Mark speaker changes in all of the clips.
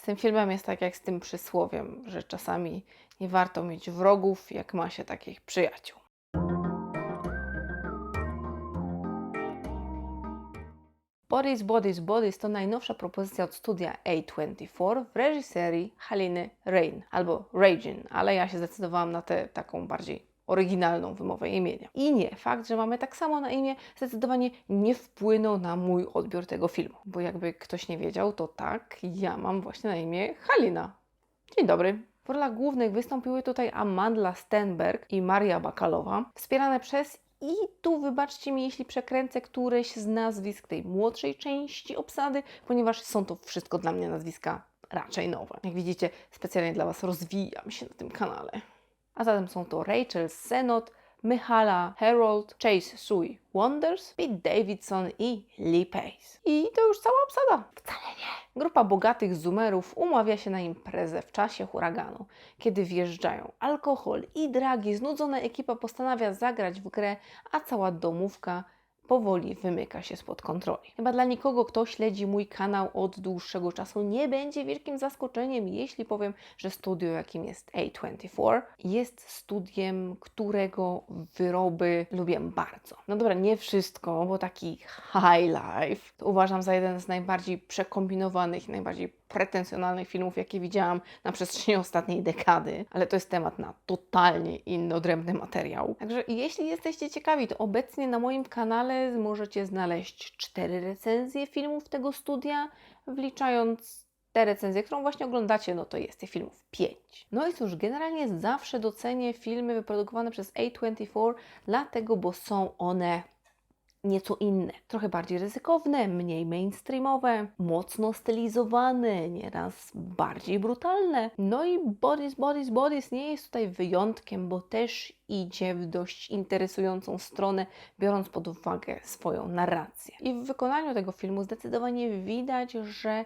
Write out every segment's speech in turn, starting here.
Speaker 1: Z tym filmem jest tak jak z tym przysłowiem, że czasami nie warto mieć wrogów, jak ma się takich przyjaciół. Bodies, Bodies, Bodies to najnowsza propozycja od studia A24 w reżyserii Haliny Rain albo Ragin, ale ja się zdecydowałam na tę taką bardziej oryginalną wymowę imienia. I nie, fakt, że mamy tak samo na imię, zdecydowanie nie wpłynął na mój odbiór tego filmu. Bo jakby ktoś nie wiedział, to tak, ja mam właśnie na imię Halina. Dzień dobry. W rolach głównych wystąpiły tutaj Amandla Stenberg i Maria Bakalowa, wspierane przez i tu wybaczcie mi, jeśli przekręcę któreś z nazwisk tej młodszej części obsady, ponieważ są to wszystko dla mnie nazwiska raczej nowe. Jak widzicie, specjalnie dla Was rozwijam się na tym kanale. A zatem są to Rachel Senot, Myhala Harold, Chase Sui Wonders, Pete Davidson i Lee Pace. I to już cała obsada. Wcale nie. Grupa bogatych zoomerów umawia się na imprezę w czasie huraganu. Kiedy wjeżdżają alkohol i dragi, znudzona ekipa postanawia zagrać w grę, a cała domówka powoli wymyka się spod kontroli. Chyba dla nikogo, kto śledzi mój kanał od dłuższego czasu, nie będzie wielkim zaskoczeniem, jeśli powiem, że studio, jakim jest A24, jest studiem, którego wyroby lubię bardzo. No dobra, nie wszystko, bo taki high life uważam za jeden z najbardziej przekombinowanych najbardziej pretensjonalnych filmów, jakie widziałam na przestrzeni ostatniej dekady, ale to jest temat na totalnie inny, odrębny materiał. Także jeśli jesteście ciekawi, to obecnie na moim kanale możecie znaleźć cztery recenzje filmów tego studia, wliczając tę recenzję, którą właśnie oglądacie, no to jest tych filmów 5. No i cóż, generalnie zawsze docenię filmy wyprodukowane przez A24, dlatego, bo są one nieco inne, trochę bardziej ryzykowne, mniej mainstreamowe, mocno stylizowane, nieraz bardziej brutalne. No i Bodies, Bodies, Bodies nie jest tutaj wyjątkiem, bo też idzie w dość interesującą stronę, biorąc pod uwagę swoją narrację. I w wykonaniu tego filmu zdecydowanie widać, że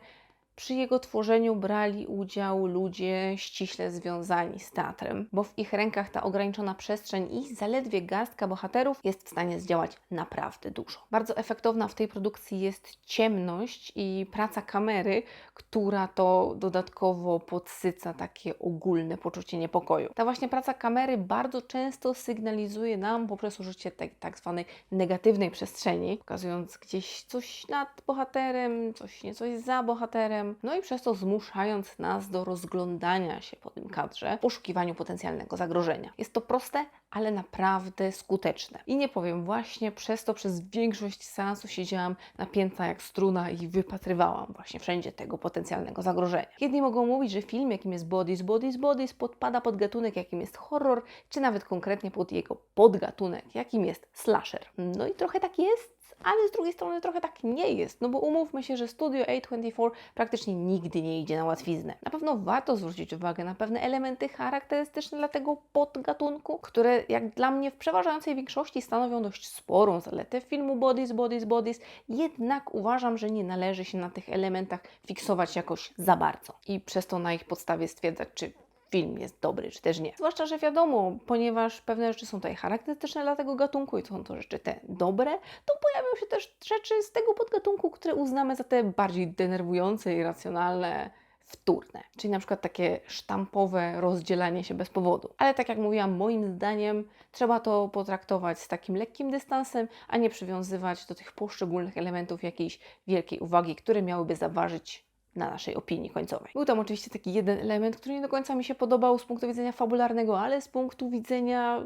Speaker 1: przy jego tworzeniu brali udział ludzie ściśle związani z teatrem, bo w ich rękach ta ograniczona przestrzeń i zaledwie garstka bohaterów jest w stanie zdziałać naprawdę dużo. Bardzo efektowna w tej produkcji jest ciemność i praca kamery, która to dodatkowo podsyca takie ogólne poczucie niepokoju. Ta właśnie praca kamery bardzo często sygnalizuje nam poprzez użycie tej tak zwanej negatywnej przestrzeni, pokazując gdzieś coś nad bohaterem, coś niecoś za bohaterem, no i przez to zmuszając nas do rozglądania się po tym kadrze, poszukiwaniu potencjalnego zagrożenia. Jest to proste, ale naprawdę skuteczne. I nie powiem, właśnie przez to przez większość seansu siedziałam napięta jak struna i wypatrywałam właśnie wszędzie tego potencjalnego zagrożenia. Jedni mogą mówić, że film, jakim jest Bodies, Bodies, Bodies, podpada pod gatunek, jakim jest horror, czy nawet konkretnie pod jego podgatunek, jakim jest slasher. No i trochę tak jest, ale z drugiej strony trochę tak nie jest, no bo umówmy się, że studio A24 praktycznie nigdy nie idzie na łatwiznę. Na pewno warto zwrócić uwagę na pewne elementy charakterystyczne dla tego podgatunku, które jak dla mnie w przeważającej większości stanowią dość sporą zaletę filmu Bodies, Bodies, Bodies, jednak uważam, że nie należy się na tych elementach fiksować jakoś za bardzo i przez to na ich podstawie stwierdzać, czy film jest dobry, czy też nie. Zwłaszcza, że wiadomo, ponieważ pewne rzeczy są tutaj charakterystyczne dla tego gatunku i są to rzeczy te dobre, to pojawią się też rzeczy z tego podgatunku, które uznamy za te bardziej denerwujące i racjonalne wtórne, czyli na przykład takie sztampowe rozdzielanie się bez powodu. Ale tak jak mówiłam, moim zdaniem trzeba to potraktować z takim lekkim dystansem, a nie przywiązywać do tych poszczególnych elementów jakiejś wielkiej uwagi, które miałyby zaważyć na naszej opinii końcowej. Był tam oczywiście taki jeden element, który nie do końca mi się podobał z punktu widzenia fabularnego, ale z punktu widzenia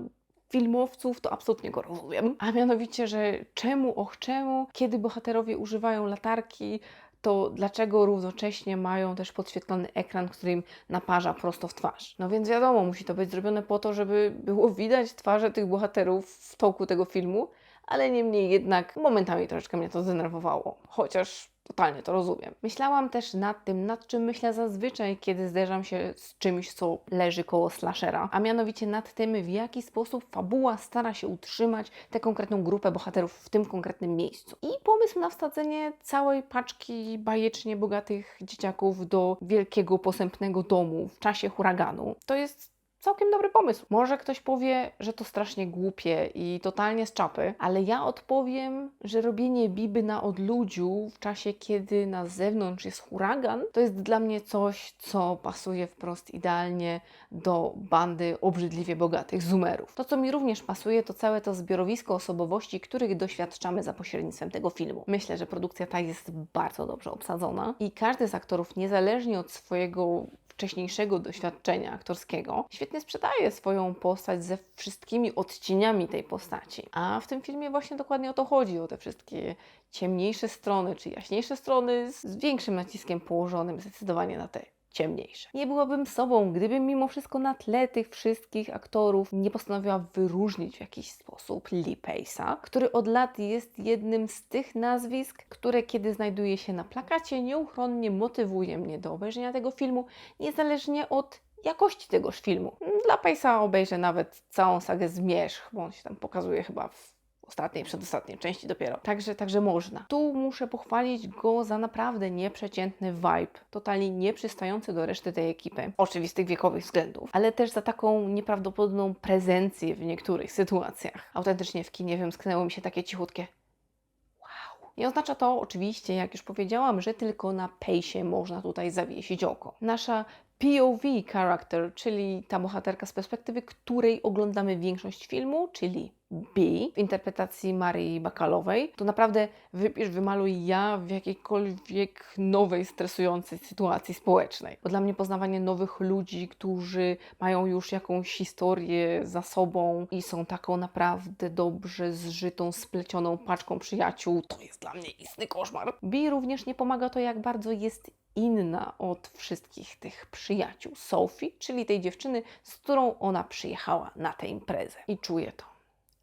Speaker 1: filmowców, to absolutnie go rozumiem. A mianowicie, że czemu, och czemu, kiedy bohaterowie używają latarki, to dlaczego równocześnie mają też podświetlony ekran, który im naparza prosto w twarz? No więc wiadomo, musi to być zrobione po to, żeby było widać twarze tych bohaterów w toku tego filmu, ale niemniej jednak momentami troszeczkę mnie to zdenerwowało, chociaż totalnie to rozumiem. Myślałam też nad tym, nad czym myślę zazwyczaj, kiedy zderzam się z czymś, co leży koło slashera, a mianowicie nad tym, w jaki sposób fabuła stara się utrzymać tę konkretną grupę bohaterów w tym konkretnym miejscu. I pomysł na wsadzenie całej paczki bajecznie bogatych dzieciaków do wielkiego, posępnego domu w czasie huraganu to jest całkiem dobry pomysł. Może ktoś powie, że to strasznie głupie i totalnie z czapy, ale ja odpowiem, że robienie biby na odludziu w czasie, kiedy na zewnątrz jest huragan, to jest dla mnie coś, co pasuje wprost idealnie do bandy obrzydliwie bogatych zoomerów. To, co mi również pasuje, to całe to zbiorowisko osobowości, których doświadczamy za pośrednictwem tego filmu. Myślę, że produkcja ta jest bardzo dobrze obsadzona i każdy z aktorów, niezależnie od swojego wcześniejszego doświadczenia aktorskiego, świetnie sprzedaje swoją postać ze wszystkimi odcieniami tej postaci. A w tym filmie właśnie dokładnie o to chodzi, o te wszystkie ciemniejsze strony, czy jaśniejsze strony z większym naciskiem położonym zdecydowanie na te ciemniejsze. Nie byłabym sobą, gdybym mimo wszystko na tle tych wszystkich aktorów nie postanowiła wyróżnić w jakiś sposób Lee Pace'a, który od lat jest jednym z tych nazwisk, które kiedy znajduje się na plakacie, nieuchronnie motywuje mnie do obejrzenia tego filmu, niezależnie od jakości tegoż filmu. Dla Pace'a obejrzę nawet całą sagę Zmierzch, bo on się tam pokazuje chyba w ostatniej, przedostatniej części dopiero. Także, także można. Tu muszę pochwalić go za naprawdę nieprzeciętny vibe, totalnie nieprzystający do reszty tej ekipy, oczywistych wiekowych względów, ale też za taką nieprawdopodobną prezencję w niektórych sytuacjach. Autentycznie w kinie wymsknęło mi się takie cichutkie. Nie oznacza to oczywiście, jak już powiedziałam, że tylko na pejsie można tutaj zawiesić oko. Nasza POV character, czyli ta bohaterka z perspektywy której oglądamy większość filmu, czyli B w interpretacji Marii Bakalowej, to naprawdę wypisz, wymaluj ja w jakiejkolwiek nowej, stresującej sytuacji społecznej. Bo dla mnie poznawanie nowych ludzi, którzy mają już jakąś historię za sobą i są taką naprawdę dobrze zżytą, splecioną paczką przyjaciół, to jest dla mnie istny koszmar. B również nie pomaga to, jak bardzo jest inna od wszystkich tych przyjaciół Sophie, czyli tej dziewczyny, z którą ona przyjechała na tę imprezę. I czuję to.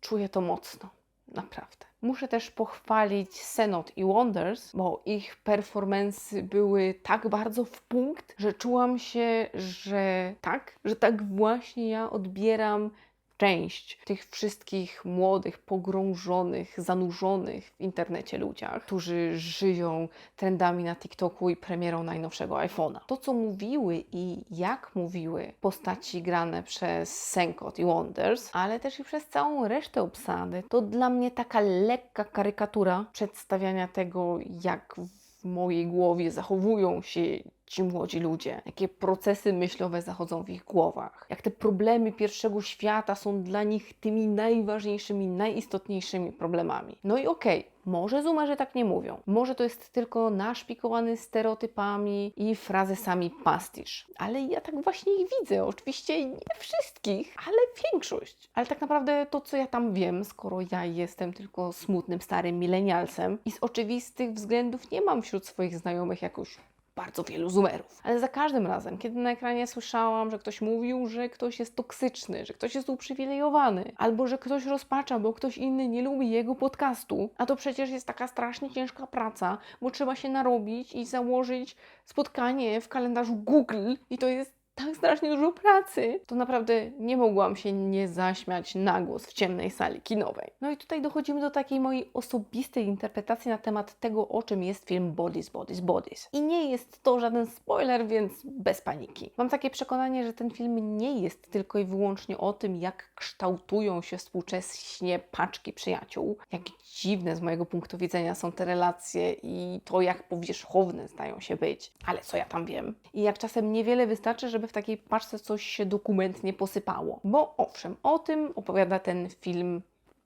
Speaker 1: Czuję to mocno. Naprawdę. Muszę też pochwalić Senot i Wonders, bo ich performance były tak bardzo w punkt, że czułam się, że tak, że tak właśnie ja odbieram część tych wszystkich młodych, pogrążonych, zanurzonych w internecie ludziach, którzy żyją trendami na TikToku i premierą najnowszego iPhone'a. To, co mówiły i jak mówiły postaci grane przez Senkot i Wonders, ale też i przez całą resztę obsady, to dla mnie taka lekka karykatura przedstawiania tego, jak w mojej głowie zachowują się ci młodzi ludzie, jakie procesy myślowe zachodzą w ich głowach, jak te problemy pierwszego świata są dla nich tymi najważniejszymi, najistotniejszymi problemami. No i okej, okay, może zoomerzy tak nie mówią. Może to jest tylko naszpikowany stereotypami i frazesami pastisz. Ale ja tak właśnie ich widzę. Oczywiście nie wszystkich, ale większość. Ale tak naprawdę to, co ja tam wiem, skoro ja jestem tylko smutnym, starym milenialsem i z oczywistych względów nie mam wśród swoich znajomych jakoś bardzo wielu zoomerów. Ale za każdym razem, kiedy na ekranie słyszałam, że ktoś mówił, że ktoś jest toksyczny, że ktoś jest uprzywilejowany, albo że ktoś rozpacza, bo ktoś inny nie lubi jego podcastu, a to przecież jest taka strasznie ciężka praca, bo trzeba się narobić i założyć spotkanie w kalendarzu Google i to jest tak strasznie dużo pracy, to naprawdę nie mogłam się nie zaśmiać na głos w ciemnej sali kinowej. No i tutaj dochodzimy do takiej mojej osobistej interpretacji na temat tego, o czym jest film Bodies, Bodies, Bodies. I nie jest to żaden spoiler, więc bez paniki. Mam takie przekonanie, że ten film nie jest tylko i wyłącznie o tym, jak kształtują się współcześnie paczki przyjaciół, jak dziwne z mojego punktu widzenia są te relacje i to, jak powierzchowne zdają się być. Ale co ja tam wiem? I jak czasem niewiele wystarczy, żeby w takiej paczce coś się dokumentnie posypało. Bo owszem, o tym opowiada ten film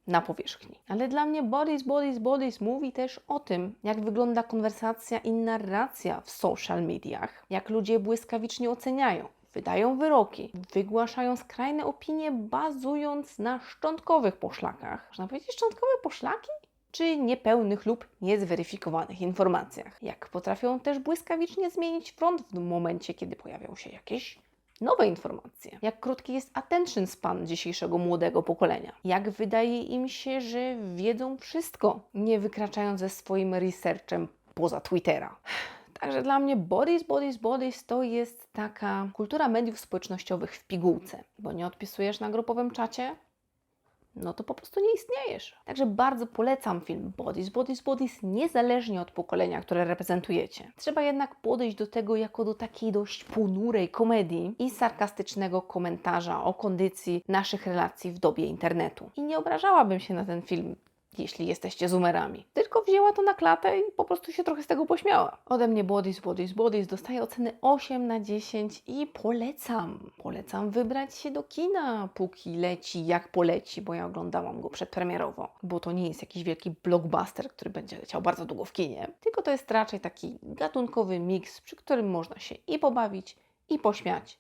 Speaker 1: na powierzchni. Ale dla mnie Bodies, Bodies, Bodies mówi też o tym, jak wygląda konwersacja i narracja w social mediach, jak ludzie błyskawicznie oceniają, wydają wyroki, wygłaszają skrajne opinie bazując na szczątkowych poszlakach. Można powiedzieć szczątkowe poszlaki? Czy niepełnych lub niezweryfikowanych informacjach. Jak potrafią też błyskawicznie zmienić front w momencie, kiedy pojawią się jakieś nowe informacje. Jak krótki jest attention span dzisiejszego młodego pokolenia. Jak wydaje im się, że wiedzą wszystko, nie wykraczając ze swoim researchem poza Twittera. Także dla mnie bodies, bodies, bodies to jest taka kultura mediów społecznościowych w pigułce, bo nie odpisujesz na grupowym czacie, no to po prostu nie istniejesz. Także bardzo polecam film Bodies, Bodies, Bodies, niezależnie od pokolenia, które reprezentujecie. Trzeba jednak podejść do tego jako do takiej dość ponurej komedii i sarkastycznego komentarza o kondycji naszych relacji w dobie internetu. I nie obrażałabym się na ten film jeśli jesteście zoomerami. Tylko wzięła to na klatę i po prostu się trochę z tego pośmiała. Ode mnie Bodies, Bodies, Bodies dostaje oceny 8 na 10 i polecam. Polecam wybrać się do kina, póki leci jak poleci, bo ja oglądałam go przedpremierowo, bo to nie jest jakiś wielki blockbuster, który będzie leciał bardzo długo w kinie, tylko to jest raczej taki gatunkowy miks, przy którym można się i pobawić, i pośmiać,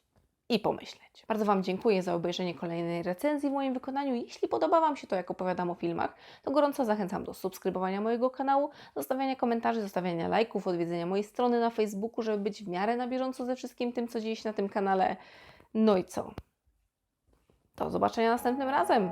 Speaker 1: i pomyśleć. Bardzo Wam dziękuję za obejrzenie kolejnej recenzji w moim wykonaniu. Jeśli podoba Wam się to, jak opowiadam o filmach, to gorąco zachęcam do subskrybowania mojego kanału, zostawiania komentarzy, zostawiania lajków, odwiedzenia mojej strony na Facebooku, żeby być w miarę na bieżąco ze wszystkim tym, co dzieje się na tym kanale. No i co? Do zobaczenia następnym razem.